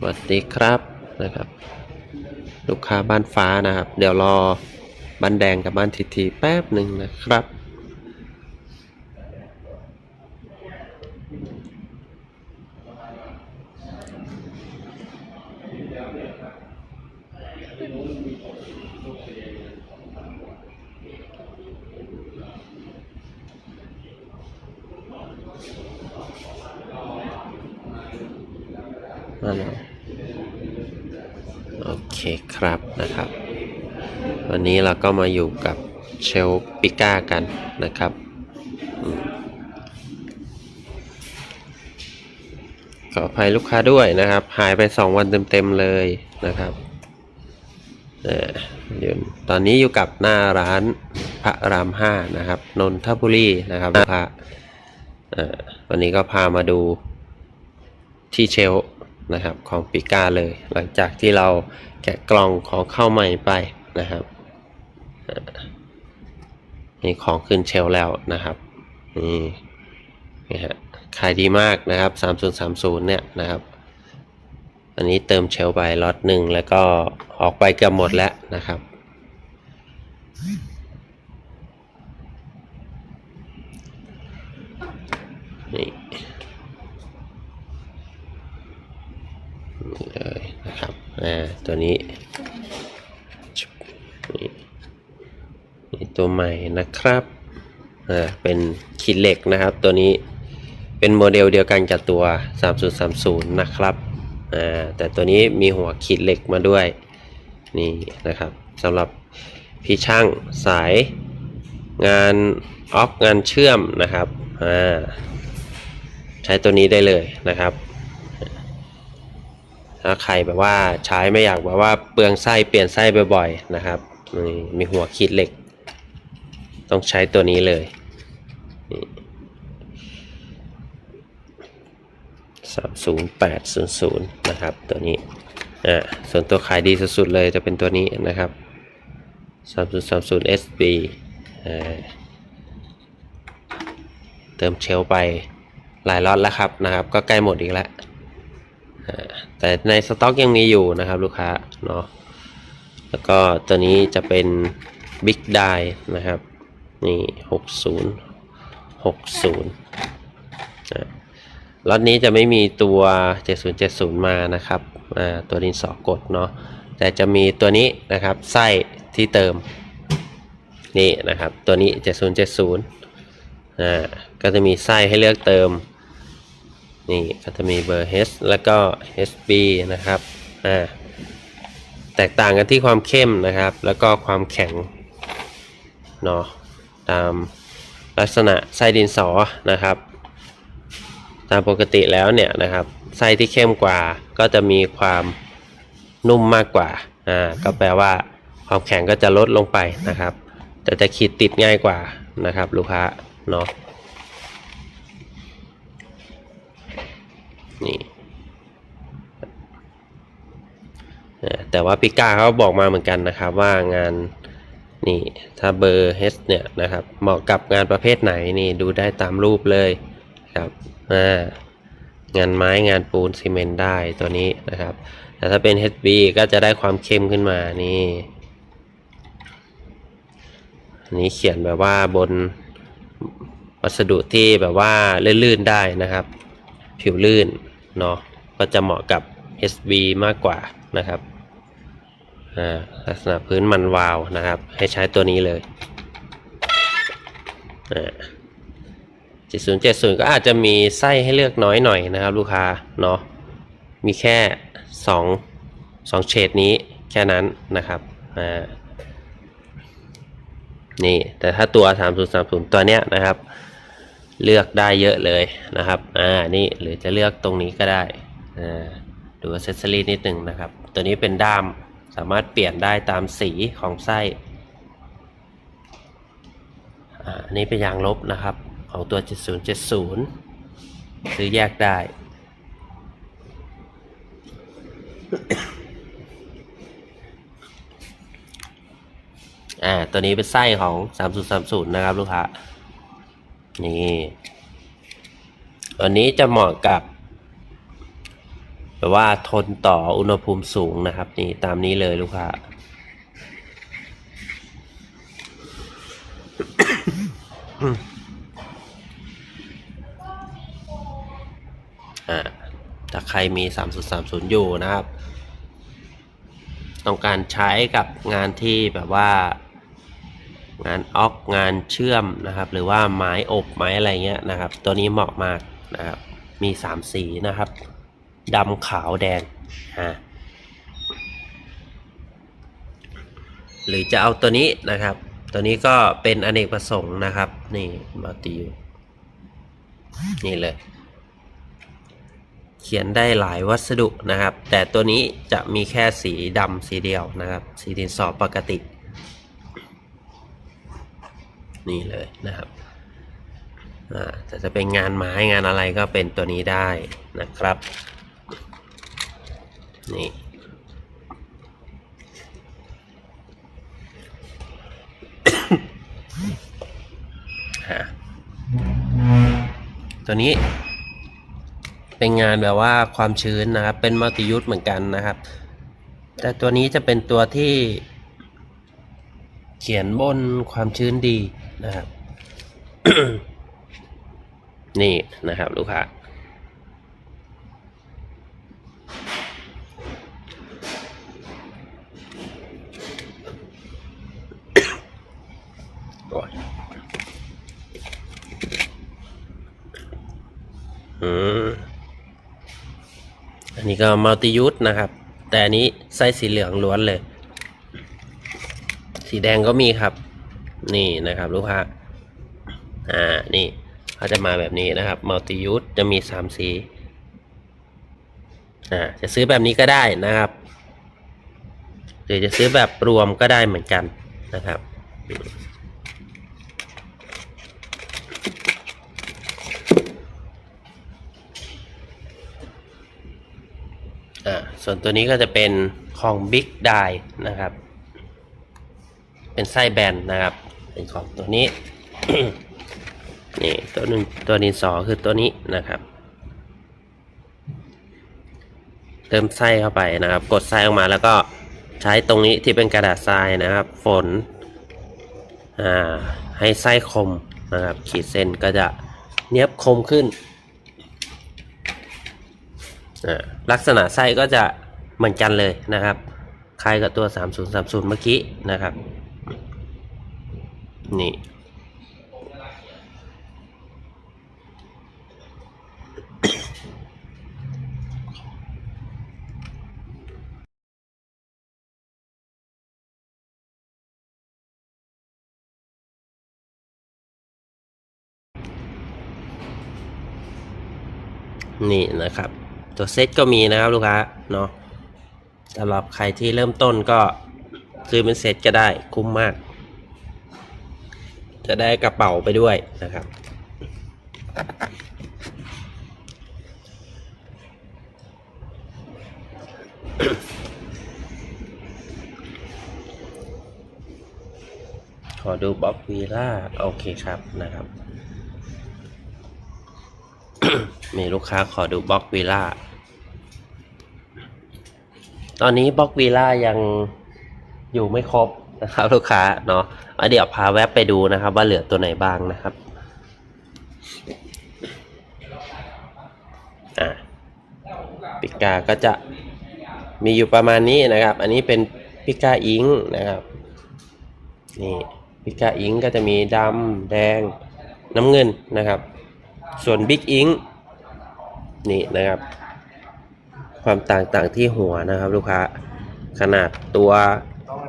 สวัสดีครับนะครับ ลูกค้าบ้านฟ้านะครับ เดี๋ยวรอบ้านแดงกับบ้านทีทีแป๊บหนึ่งนะครับ มาแล้วโอเคครับนะครับ วันนี้เราก็มาอยู่กับเชลปิก้ากันนะครับอขออภัยลูกค้าด้วยนะครับ หายไป 2 วันเต็มๆเลยนะครับเอ่ยู่ตอนนี้อยู่กับหน้าร้านพระรามห้านะครับนนทบุรีนะครับลูกค้าเอ่อวันนี้ก็พามาดูที่เชล นะครับของปิก้าเลย หลังจากที่เราแกะกล่องของเข้าใหม่ไปนะครับนี่ของขึ้นเชลแล้วนะครับนี่นี่ฮะขายดีมากนะครับ 3030 เนี่ยนะครับ อันนี้เติมเชลไปล็อตหนึ่งแล้วก็ออกไปเกือบหมดแล้วนะครับ นี่ นี่เลยนะครับอ่าตัวนี้นี่นี่ตัวใหม่นะครับอ่าเป็นขีดเหล็กนะครับ ตัวนี้เป็นโมเดลเดียวกันกับตัว 3030 นะครับอ่าแต่ตัวนี้มีหัวขีดเหล็กมาด้วยนี่นะครับสำหรับพี่ช่างสายงานออฟงานเชื่อมนะครับอ่าใช้ตัวนี้ได้เลยนะครับ ถ้าใครแบบว่าใช้ไม่อยากแบบว่าเปลืองไส้เปลี่ยนไส้บ่อยๆนะครับนี่มีหัวขีดเหล็ก ต้องใช้ตัวนี้เลยสามศูนย์แปดศูนย์ศูนย์นะครับตัวนี้อ่าส่วนตัวขายดีสุดๆเลยจะเป็นตัวนี้นะครับสามศูนย์สามศูนย์ SB อ่าเติมเชลไปหลายล็อตแล้วครับนะครับ ก็ใกล้หมดอีกแล้ว แต่ในสต็อกยังมีอยู่นะครับลูกค้าเนาะแล้วก็ตัวนี้จะเป็น Big Die นะครับ นี่60 60อ่าล็อตนี้จะไม่มีตัว 7070 มานะครับอ่าตัวดินสอกดเนาะแต่จะมีตัวนี้นะครับไส้ที่เติมนี่นะครับตัวนี้ 7070อ่าก็จะมีไส้ให้เลือกเติม นี่ก็จะมีเบอร์ H แล้วก็ HB นะครับอ่าแตกต่างกันที่ความเข้มนะครับ แล้วก็ความแข็งเนาะตามลักษณะไส้ดินสอนะครับ ตามปกติแล้วเนี่ยนะครับไส้ที่เข้มกว่าก็จะมีความนุ่มมากกว่าอ่าก็แปลว่าความแข็งก็จะลดลงไปนะครับ แต่จะขีดติดง่ายกว่านะครับ ลูกค้าเนาะ นี่แต่ว่าปิก้าเขาบอกมาเหมือนกันนะครับว่างานนี่ถ้าเบอร์ H เนี่ยนะครับเหมาะกับงานประเภทไหนนี่ดูได้ตามรูปเลยครับางานไม้งานปูนซีเมนต์ได้ตัวนี้นะครับ แต่ถ้าเป็น HB ก็จะได้ความเข้มขึ้นมานี่อันนี้เขียนแบบว่าบนวัสดุที่แบบว่าลื่นๆได้นะครับ ผิวลื่น เนาะก็จะเหมาะกับ SB มากกว่านะครับอ่าลักษณะพื้นมันวาวนะครับ ให้ใช้ตัวนี้เลยอ่า7070 ก็อาจจะมีไส้ให้เลือกน้อยหน่อยนะครับ ลูกค้าเนาะมีแค่ 2 2เฉดนี้แค่นั้นนะครับอ่านี่แต่ถ้าตัว 3030 ตัวเนี้ยนะครับ เลือกได้เยอะเลยนะครับ อ่า นี่หรือจะเลือกตรงนี้ก็ได้ อ่า ดูอ c เซสซอรี่นิดหนึ่งนะครับ ตัวนี้เป็นด้าม สามารถเปลี่ยนได้ตามสีของไส้ อ่า อันนี้เป็นยางลบนะครับ ของตัว 7070 ซื้อแยกได้ อ่า ตัวนี้เป็นไส้ของ 3030 นะครับลูกค้า นี่อันนี้จะเหมาะกับแบบว่าทนต่ออุณหภูมิสูงนะครับ นี่ตามนี้เลยลูกค้าอ่าถ้าใครมี 3030 อยู่นะครับ ต้องการใช้กับงานที่แบบว่า งานออกงานเชื่อมนะครับ หรือว่าไม้อบไม้อะไรเงี้ยนะครับ ตัวนี้เหมาะมากนะครับมี3สีนะครับดำขาวแดงอ่าหรือจะเอาตัวนี้นะครับ ตัวนี้ก็เป็นอเนกประสงค์นะครับ นี่มัลติยูนี่เลย เขียนได้หลายวัสดุนะครับ แต่ตัวนี้จะมีแค่สีดำสีเดียวนะครับ สีดินสอปกติ นี่เลยนะครับอ่าแต่จะเป็นงานไม้งานอะไรก็เป็นตัวนี้ได้นะครับนี่ตัวนี้เป็นงานแบบว่าความชื้นนะครับ เป็นมัลติยูสเหมือนกันนะครับ แต่ตัวนี้จะเป็นตัวที่เขียนบนความชื้นดี นะครับ นี่นะครับลูกค้าอันนี้ก็มัลติยูสนะครับ แต่อันนี้ไส้สีเหลืองล้วนเลย สีแดงก็มีครับ นี่นะครับลูกค้าอ่านี่เขาจะมาแบบนี้นะครับมัลติยูสจะมีสามสีอ่าจะซื้อแบบนี้ก็ได้นะครับหรือจะซื้อแบบรวมก็ได้เหมือนกันนะครับอ่าส่วนตัวนี้ก็จะเป็นของ Big d i นะครับ เป็นไส้แบนนะครับ เป็นของตัวนี้ นี่ตัวหนึ่งตัวดินสอคือตัวนี้นะครับ เติมไส้เข้าไปนะครับ กดไส้ออกมาแล้วก็ใช้ตรงนี้ที่เป็นกระดาษทรายนะครับ ฝน อ่า ให้ไส้คมนะครับ ขีดเส้นก็จะเนียบคมขึ้นอ่าลักษณะไส้ก็จะเหมือนกันเลยนะครับ คล้ายกับตัว 3030 เมื่อกี้นะครับ นี่ นี่นะครับ ตัวเซตก็มีนะครับลูกค้าเนาะสำหรับใครที่เริ่มต้นก็ซื้อเป็นเซตก็ได้คุ้มมาก จะได้กระเป๋าไปด้วยนะครับ ขอดูบล็อกวีล่าโอเคครับนะครับ มีลูกค้าขอดูบล็อกวีล่าตอนนี้บล็อกวีล่ายังอยู่ไม่ครบ นะครับ ลูกค้าเนาะเดี๋ยวพาแวบไปดูนะครับ ว่าเหลือตัวไหนบ้างนะครับอะปิกาก็จะมีอยู่ประมาณนี้นะครับ อันนี้เป็นปิกาอิงนะครับนี่ปิกาอิงก็จะมีดำแดงน้ำเงินนะครับ ส่วนบิ๊กอิงนี่นะครับ ความต่างต่างที่หัวนะครับ ลูกค้าขนาดตัว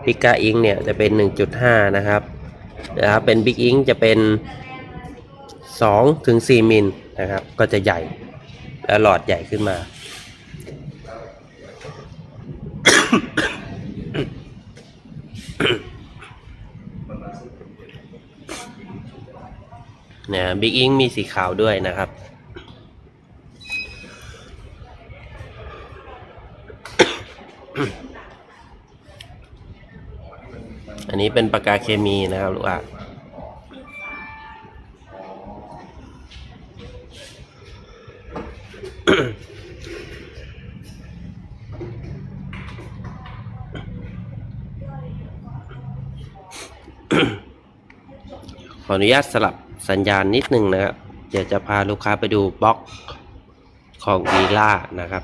พิกาอิงเนี่ยจะเป็น 1.5 นะครับนะครับเป็นบิ๊กอิงจะเป็น2ถึง4มิลนะครับ ก็จะใหญ่และหลอดใหญ่ขึ้นมาเนี่ยบิ๊กอิงมีสีขาวด้วยนะครับ นนี้เป็นปากกาเคมีนะครับลูกอะขออนุญาตสลับสัญญาณนิดหนึ่งนะครับ เดี๋ยวจะพาลูกค้าไปดูบล็อกของวีล่านะครับ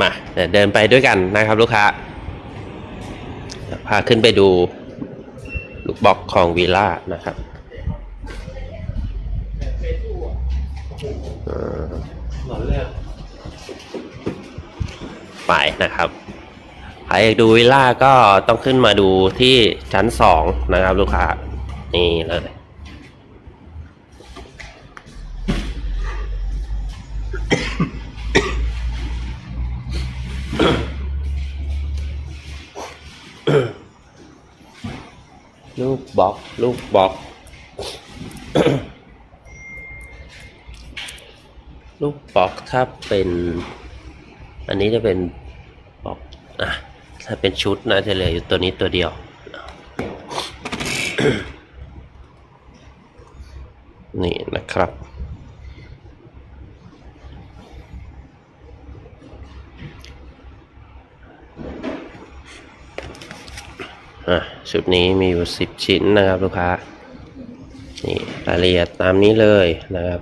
มาเดี๋ยวเดินไปด้วยกันนะครับลูกค้า พาขึ้นไปดูลูกบล็อกของวีล่านะครับไปนะครับใครอยากดูวิลล่าก็ต้องขึ้นมาดูที่ชั้นสองนะครับลูกค้า นี่เลย บล็อก ลูกบล็อก ลูกบล็อกถ้าเป็น อันนี้จะเป็นบล็อกอะถ้าเป็นชุดนะจะเหลืออยู่ตัวนี้ตัวเดียวนี่นะครับ อะชุดนี้มีอยู่สิบชิ้นนะครับลูกค้า นี่รายละเอียดตามนี้เลยนะครับ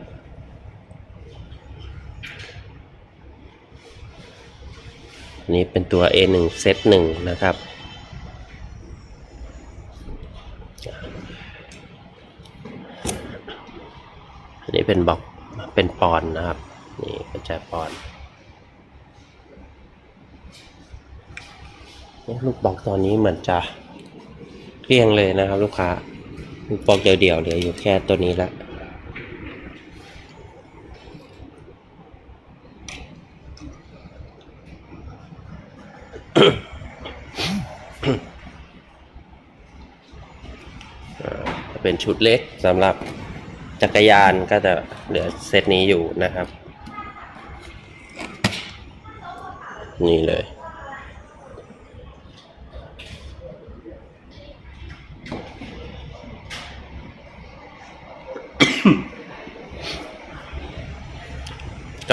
นี้เป็นตัว A1 เซตหนึ่งนะครับ อันนี้เป็นบล็อกเป็นปอนนะครับ นี่กระจายปอนลูกบล็อกตอนนี้เหมือนจะ กลี้ยงเลยนะครับ ลูกค้าลูกบล็อกเดี่ยวๆเหลืออยู่แค่ตัวนี้ละเป็นชุดเล็กสำหรับจักรยานก็จะเหลือเซตนี้อยู่นะครับ นี่เลย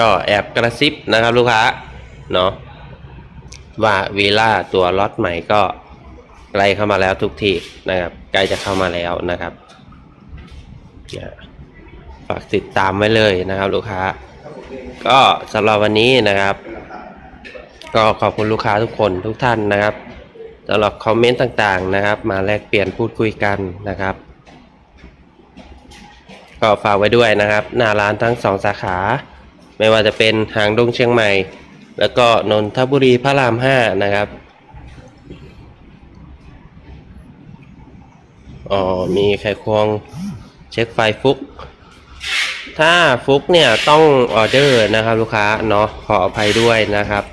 ก็แอบกระซิบนะครับลูกค้าเนาะว่าวีล่าตัวล็อตใหม่ก็ใกล้เข้ามาแล้วทุกทีนะครับใกล้จะเข้ามาแล้วนะครับฝากติดตามไว้เลยนะครับลูกค้า ก็สำหรับวันนี้นะครับ ก็ขอบคุณลูกค้าทุกคนทุกท่านนะครับสำหรับคอมเมนต์ต่างๆนะครับ มาแลกเปลี่ยนพูดคุยกันนะครับ ก็ฝากไว้ด้วยนะครับ หน้าร้านทั้งสองสาขา ไม่ว่าจะเป็นหางดงเชียงใหม่ แล้วก็นนทบุรีพระรามห้านะครับอ๋อมีไขควงเช็คไฟฟุก ถ้าฟุกเนี่ยต้องออเดอร์นะครับลูกค้าเนาะขออภัยด้วยนะครับ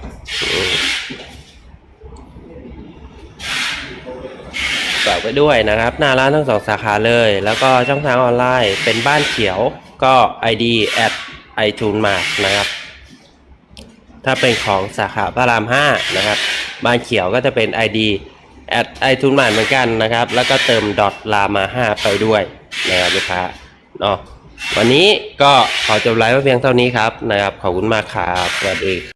ฝากไว้ด้วยนะครับ หน้าร้านทั้งสองสาขาเลย แล้วก็ช่องทางออนไลน์เป็นบ้านเขียวก็ ID ไอทูนมานะครับ ถ้าเป็นของสาขาพระราม 5 นะครับ บ้านเขียวก็จะเป็น ID แอดไอทูนมาเหมือนกันนะครับ แล้วก็เติมดอทลามา 5 ไปด้วยนะครับลูกค้าเนาะวันนี้ก็ขอจบไลฟ์ไว้เพียงเท่านี้ครับนะครับ ขอบคุณมากครับสวัสดี